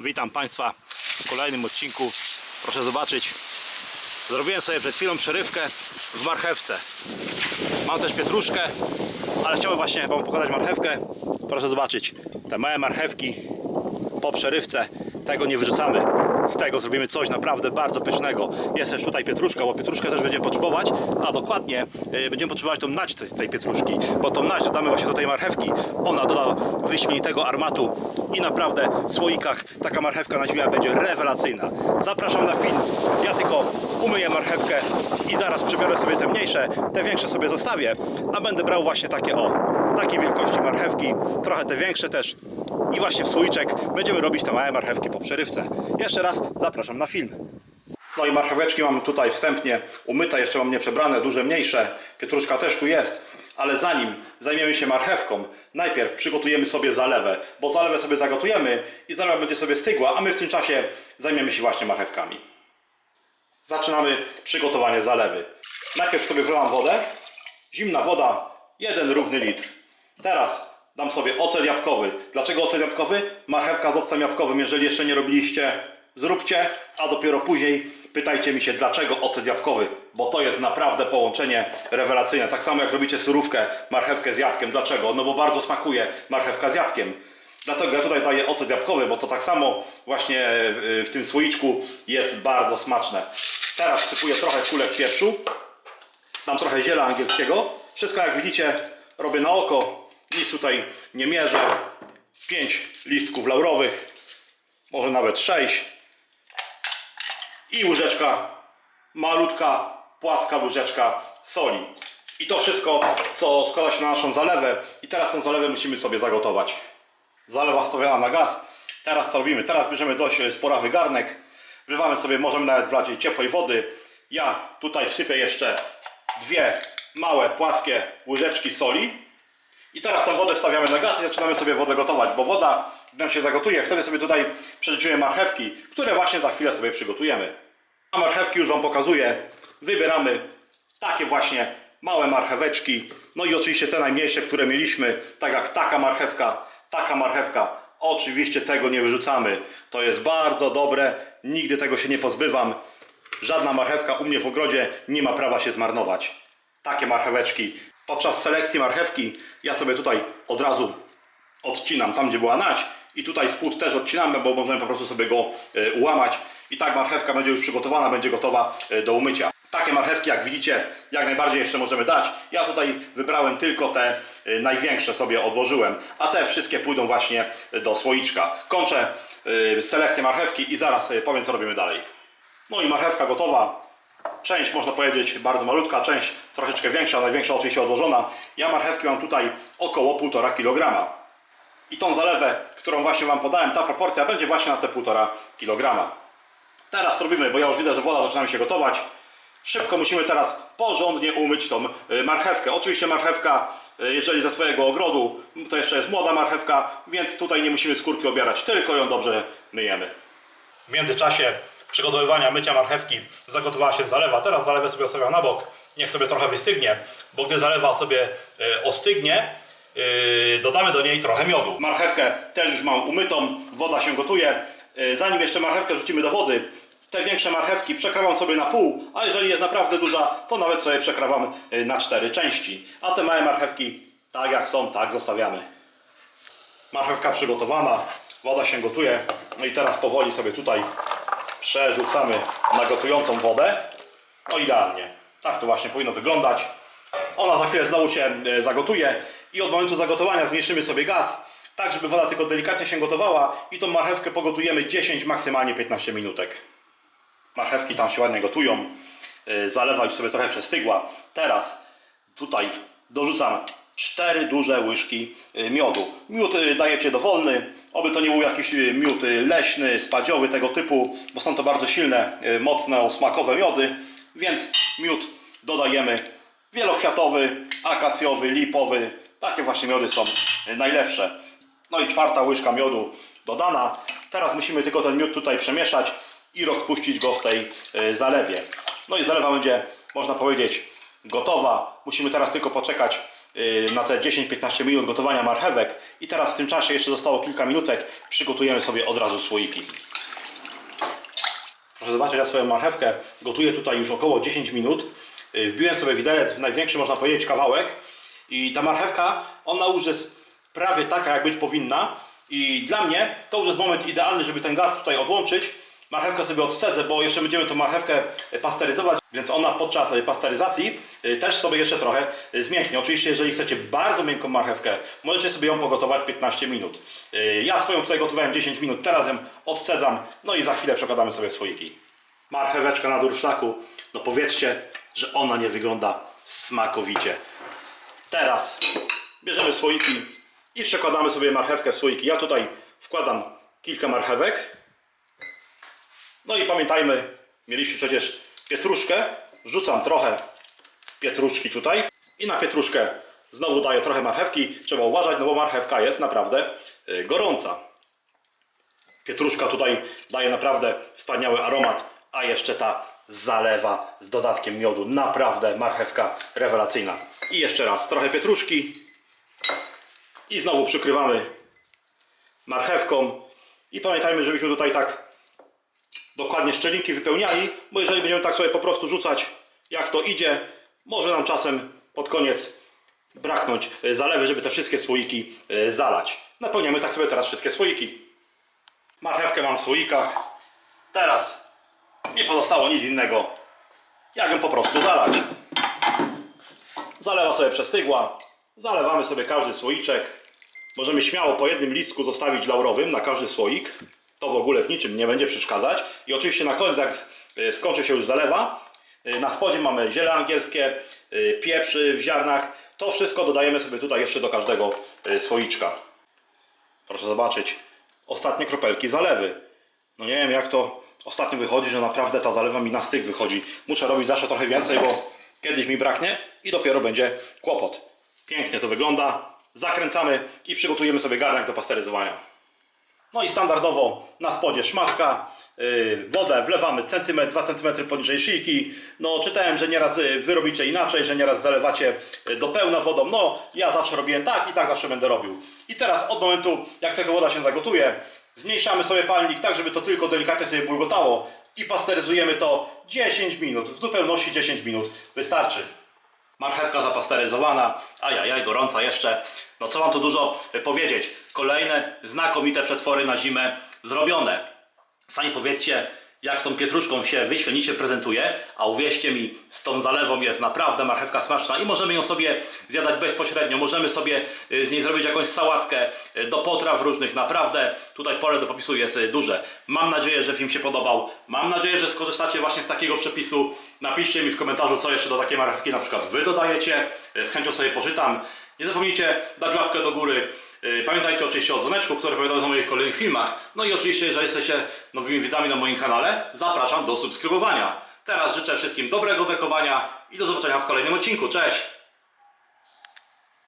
Witam Państwa w kolejnym odcinku. Proszę zobaczyć, zrobiłem sobie przed chwilą przerywkę w marchewce. Mam też pietruszkę, ale chciałbym właśnie Wam pokazać marchewkę. Proszę zobaczyć, te małe marchewki po przerywce, tego nie wyrzucamy. Z tego zrobimy coś naprawdę bardzo pysznego. Jest też tutaj pietruszka, bo pietruszkę też będziemy potrzebować, a dokładnie y, będziemy potrzebować tą naść tej, tej pietruszki, bo tą naść dodamy właśnie do tej marchewki. Ona doda wyśmienitego armatu i naprawdę w słoikach taka marchewka na zimę będzie rewelacyjna. Zapraszam na film. Ja tylko umyję marchewkę i zaraz przebiorę sobie te mniejsze, te większe sobie zostawię, a będę brał właśnie takie o, takiej wielkości marchewki, trochę te większe też i właśnie w słoiczek będziemy robić te małe marchewki po przerywce. Jeszcze raz zapraszam na film. No i marcheweczki mam tutaj wstępnie umyte, jeszcze mam nie przebrane, duże, mniejsze. Pietruszka też tu jest, ale zanim zajmiemy się marchewką, najpierw przygotujemy sobie zalewę, bo zalewę sobie zagotujemy i zalewa będzie sobie stygła, a my w tym czasie zajmiemy się właśnie marchewkami. Zaczynamy przygotowanie zalewy. Najpierw sobie wlewam wodę. Zimna woda, jeden równy litr. Teraz dam sobie ocet jabłkowy. Dlaczego ocet jabłkowy? Marchewka z octem jabłkowym, jeżeli jeszcze nie robiliście, zróbcie, a dopiero później pytajcie mi się, dlaczego ocet jabłkowy, bo to jest naprawdę połączenie rewelacyjne. Tak samo jak robicie surówkę, marchewkę z jabłkiem. Dlaczego? No bo bardzo smakuje marchewka z jabłkiem. Dlatego ja tutaj daję ocet jabłkowy, bo to tak samo właśnie y, w tym słoiczku jest bardzo smaczne. Teraz wsypuję trochę kulek pieprzu. Dam trochę ziela angielskiego. Wszystko jak widzicie robię na oko. Nic tutaj nie mierzę. 5 listków laurowych. Może nawet 6. I łyżeczka, malutka, płaska łyżeczka soli. I to wszystko, co składa się na naszą zalewę. I teraz tę zalewę musimy sobie zagotować. Zalewa stawiana na gaz. Teraz co robimy? Teraz bierzemy dość sporawy garnek. Wlewamy sobie, możemy nawet wlać ciepłej wody. Ja tutaj wsypię jeszcze dwie małe, płaskie łyżeczki soli. I teraz tę wodę stawiamy na gaz i zaczynamy sobie wodę gotować, bo woda, nam się zagotuje, wtedy sobie tutaj przerzucimy marchewki, które właśnie za chwilę sobie przygotujemy. A marchewki już Wam pokazuję. Wybieramy takie właśnie małe marcheweczki. No i oczywiście te najmniejsze, które mieliśmy, tak jak taka marchewka, taka marchewka. Oczywiście tego nie wyrzucamy. To jest bardzo dobre. Nigdy tego się nie pozbywam. Żadna marchewka u mnie w ogrodzie nie ma prawa się zmarnować. Takie marcheweczki. Podczas selekcji marchewki ja sobie tutaj od razu odcinam tam, gdzie była nać i tutaj spód też odcinamy, bo możemy po prostu sobie go e, ułamać i tak marchewka będzie już przygotowana, będzie gotowa e, do umycia. Takie marchewki, jak widzicie, jak najbardziej jeszcze możemy dać. Ja tutaj wybrałem tylko te e, największe sobie odłożyłem, a te wszystkie pójdą właśnie do słoiczka. Kończę selekcję marchewki i zaraz powiem, co robimy dalej. No i marchewka gotowa. Część można powiedzieć bardzo malutka, część troszeczkę większa, największa oczywiście odłożona. Ja marchewki mam tutaj około 1,5 kg. I tą zalewę, którą właśnie Wam podałem, ta proporcja będzie właśnie na te 1,5 kg. Teraz robimy, bo ja już widzę, że woda zaczyna się gotować. Szybko musimy teraz porządnie umyć tą y, marchewkę. Oczywiście marchewka, y, jeżeli ze swojego ogrodu, to jeszcze jest młoda marchewka, więc tutaj nie musimy skórki obierać, tylko ją dobrze myjemy. W międzyczasie przygotowywania mycia marchewki zagotowała się zalewa. Teraz zalewę sobie ostawiam na bok. Niech sobie trochę wystygnie, bo gdy zalewa sobie e, ostygnie, e, dodamy do niej trochę miodu. Marchewkę też już mam umytą, woda się gotuje. E, Zanim jeszcze marchewkę rzucimy do wody, te większe marchewki przekrawam sobie na pół, a jeżeli jest naprawdę duża, to nawet sobie przekrawam na cztery części. A te małe marchewki, tak jak są, tak zostawiamy. Marchewka przygotowana, woda się gotuje. No i teraz powoli sobie tutaj przerzucamy na gotującą wodę. No idealnie. Tak to właśnie powinno wyglądać. Ona za chwilę znowu się e, zagotuje i od momentu zagotowania zmniejszymy sobie gaz, tak żeby woda tylko delikatnie się gotowała i tą marchewkę pogotujemy 10, maksymalnie 15 minutek. Marchewki tam się ładnie gotują. E, Zalewa już sobie trochę przestygła. Teraz tutaj dorzucam cztery duże łyżki e, miodu. Miód dajecie dowolny, oby to nie był jakiś e, miód e, leśny, spadziowy tego typu, bo są to bardzo silne, e, mocne, smakowe miody, więc miód dodajemy wielokwiatowy, akacjowy, lipowy. Takie właśnie miody są najlepsze. No i czwarta łyżka miodu dodana. Teraz musimy tylko ten miód tutaj przemieszać i rozpuścić go w tej zalewie. No i zalewa będzie, można powiedzieć, gotowa. Musimy teraz tylko poczekać, na te 10-15 minut gotowania marchewek i teraz w tym czasie jeszcze zostało kilka minutek, przygotujemy sobie od razu słoiki. Proszę zobaczyć, ja swoją marchewkę gotuję tutaj już około 10 minut. Y, Wbiłem sobie widelec w największy, można powiedzieć, kawałek. I ta marchewka, ona już jest prawie taka, jak być powinna. I dla mnie to już jest moment idealny, żeby ten gaz tutaj odłączyć. Marchewkę sobie odcedzę, bo jeszcze będziemy tą marchewkę pasteryzować, więc ona podczas y, pasteryzacji y, też sobie jeszcze trochę y, zmięknie. Oczywiście, jeżeli chcecie bardzo miękką marchewkę, możecie sobie ją pogotować 15 minut. Ja swoją tutaj gotowałem 10 minut, teraz ją odcedzam, no i za chwilę przekładamy sobie słoiki. Marcheweczka na durszlaku, no powiedzcie, że ona nie wygląda smakowicie. Teraz bierzemy słoiki i przekładamy sobie marchewkę w słoiki. Ja tutaj wkładam kilka marchewek. No i pamiętajmy, mieliśmy przecież pietruszkę. Wrzucam trochę pietruszki tutaj i na pietruszkę znowu daję trochę marchewki. Trzeba uważać, no bo marchewka jest naprawdę y, gorąca. Pietruszka tutaj daje naprawdę wspaniały aromat, a jeszcze ta zalewa z dodatkiem miodu. Naprawdę marchewka rewelacyjna. I jeszcze raz trochę pietruszki i znowu przykrywamy marchewką. I pamiętajmy, żebyśmy tutaj tak dokładnie szczelinki wypełniali, bo jeżeli będziemy tak sobie po prostu rzucać jak to idzie, może nam czasem pod koniec braknąć e, zalewy, żeby te wszystkie słoiki e, zalać. Napełniamy tak sobie teraz wszystkie słoiki. Marchewkę mam w słoikach. Teraz nie pozostało nic innego, jak ją po prostu zalać. Zalewa sobie przestygła. Zalewamy sobie każdy słoiczek. Możemy śmiało po jednym listku zostawić laurowym na każdy słoik. To w ogóle w niczym nie będzie przeszkadzać. I oczywiście na koniec, jak y, skończy się już zalewa, y, na spodzie mamy ziele angielskie, y, pieprzy w ziarnach. To wszystko dodajemy sobie tutaj jeszcze do każdego słoiczka. Proszę zobaczyć. Ostatnie kropelki zalewy. No nie wiem jak to ostatnio wychodzi, że naprawdę ta zalewa mi na styk wychodzi. Muszę robić zawsze trochę więcej, bo kiedyś mi braknie i dopiero będzie kłopot. Pięknie to wygląda. Zakręcamy i przygotujemy sobie garnek do pasteryzowania. No i standardowo na spodzie szmatka, yy, wodę wlewamy centymetr, 2 cm poniżej szyjki. No czytałem, że nieraz yy, wy robicie inaczej, że nieraz zalewacie yy, do pełna wodą. No ja zawsze robiłem tak i tak zawsze będę robił. I teraz od momentu jak tego woda się zagotuje, zmniejszamy sobie palnik tak, żeby to tylko delikatnie sobie bulgotało i pasteryzujemy to 10 minut. W zupełności 10 minut wystarczy. Marchewka zapasteryzowana, ajajaj, gorąca jeszcze. No co mam tu dużo y, powiedzieć. Kolejne znakomite przetwory na zimę zrobione. Sami powiedzcie, jak z tą pietruszką się wyświetlicie prezentuje, a uwierzcie mi, z tą zalewą jest naprawdę marchewka smaczna i możemy ją sobie zjadać bezpośrednio. Możemy sobie y, z niej zrobić jakąś sałatkę y, do potraw różnych. Naprawdę tutaj pole do popisu jest duże. Mam nadzieję, że film się podobał. Mam nadzieję, że skorzystacie właśnie z takiego przepisu. Napiszcie mi w komentarzu, co jeszcze do takiej marchewki na przykład wy dodajecie. Z chęcią sobie poczytam. Nie zapomnijcie dać łapkę do góry. Yy, Pamiętajcie oczywiście o dzwoneczku, który powiadam o moich kolejnych filmach. No i oczywiście, jeżeli jesteście nowymi widzami na moim kanale, zapraszam do subskrybowania. Teraz życzę wszystkim dobrego wekowania i do zobaczenia w kolejnym odcinku. Cześć!